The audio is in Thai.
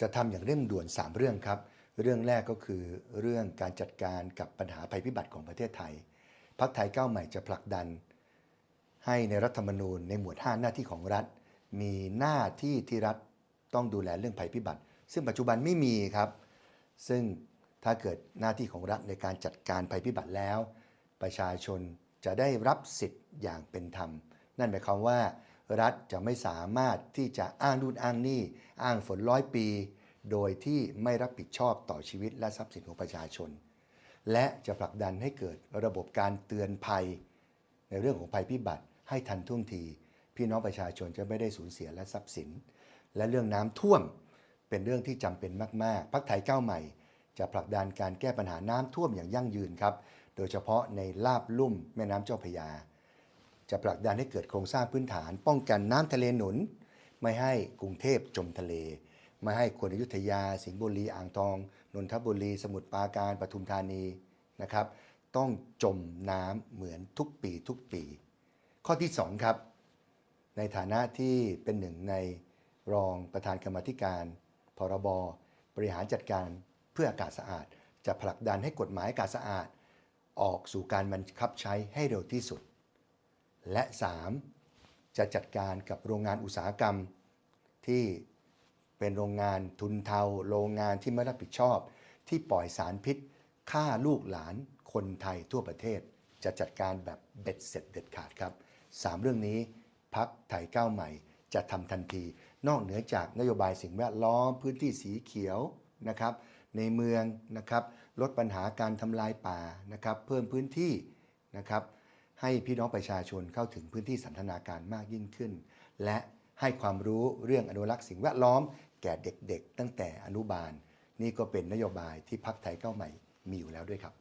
จะทำอย่างเร่งด่วน 3 เรื่องครับ เรื่องแรกก็คือเรื่องการจัดการกับปัญหาภัยพิบัติของประเทศไทยพักไทยก้าวใหม่จะผลักดัน ให้ในรัฐธรรมนูญในหมวด 5 หน้าที่ของรัฐ มีหน้าที่ที่รัฐต้องดูแลเรื่องภัยพิบัติ ซึ่งปัจจุบันไม่มีครับ ซึ่งถ้าเกิดหน้าที่ของรัฐในการจัดการภัยพิบัติแล้ว ประชาชนจะได้รับสิทธิ์อย่างเป็นธรรม นั่นหมายความว่า รัฐจะไม่สามารถที่จะอ้างนู่นอ้างนี่ อ้างฝนร้อยปี โดยที่ไม่รับผิดชอบต่อชีวิตและทรัพย์สินของประชาชน และจะผลักดันให้เกิดระบบการเตือนภัย ในเรื่องของภัยพิบัติให้ทันท่วงที พี่น้องประชาชนจะไม่ได้สูญเสียและทรัพย์สิน และเรื่องน้ำท่วมเป็นเรื่องที่จำเป็นมาก ๆพักไทยก้าวใหม่ จะผลักดันการแก้ปัญหาน้ำท่วมอย่างยั่งยืนครับ โดยเฉพาะในลาบลุ่มแม่น้ำเจ้าพระยา จะผลักดันให้เกิดโครงสร้างพื้นฐาน ป้องกันน้ำทะเลหนุน ไม่ให้กรุงเทพจมทะเล ไม่ให้คนอยุธยา สิงห์บุรีอ่างทอง นนทบุรี สมุทรปราการปทุมธานีนะครับ ต้องจมน้ำเหมือนทุกปีทุกปี ข้อที่ 2 ครับ ในฐานะที่เป็นหนึ่งในรองประธานกรรมธิการ พรบ บริหารจัดการเพื่ออากาศสะอาด จะผลักดันให้กฎหมายอากาศสะอาด ออกสู่การบังคับใช้ให้เร็วที่สุด และ 3. จะจัดการกับโรงงานอุตสาหกรรม ที่เป็นโรงงานทุนเทา โรงงานที่ไม่รับผิดชอบ ที่ปล่อยสารพิษฆ่าลูกหลานคนไทยทั่วประเทศ จะจัดการแบบเบ็ดเสร็จเด็ดขาดครับ 3 เรื่องนี้พักไทยก้าวใหม่จะทำทันที นอกเหนือจากนโยบายสิ่งแวดล้อมพื้นที่สีเขียวนะครับ ในเมืองนะครับ ลดปัญหาการทำลายป่านะครับ เพิ่มพื้นที่นะครับ ให้พี่น้องประชาชนเข้าถึงพื้นที่สันทนาการมากยิ่งขึ้น และให้ความรู้เรื่องอนุรักษ์สิ่งแวดล้อมแก่เด็กๆ ตั้งแต่อนุบาล นี่ก็เป็นนโยบายที่พักไทยก้าวใหม่มีอยู่แล้วด้วยครับ